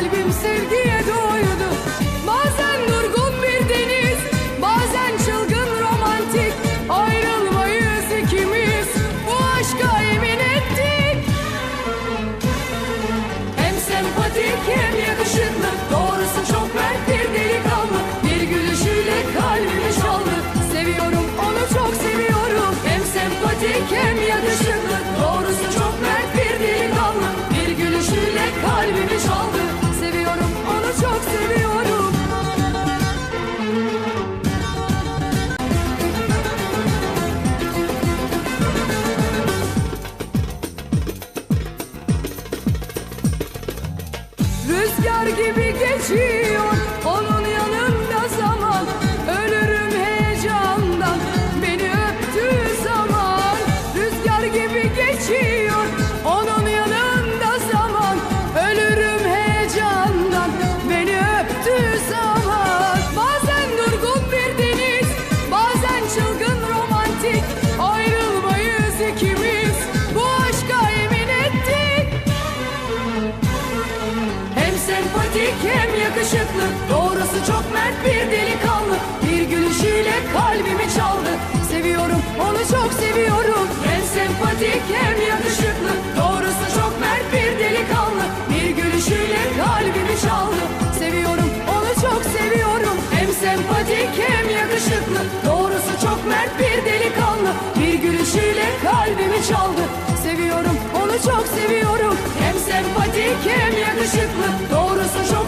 kalbimse Rüzgar gibi geçiyor sempatik hem yakışıklı Doğrusu çok mert bir delikanlı. Bir gülüşüyle kalbimi çaldı. Seviyorum onu çok seviyorum. Hem sempatik hem yakışıklı Doğrusu çok mert bir delikanlı. Bir gülüşüyle kalbimi çaldı. Seviyorum onu çok seviyorum. Hem sempatik hem yakışıklı Doğrusu çok mert bir delikanlı. Bir gülüşüyle kalbimi çaldı kim yakışıklı Doğrusu çok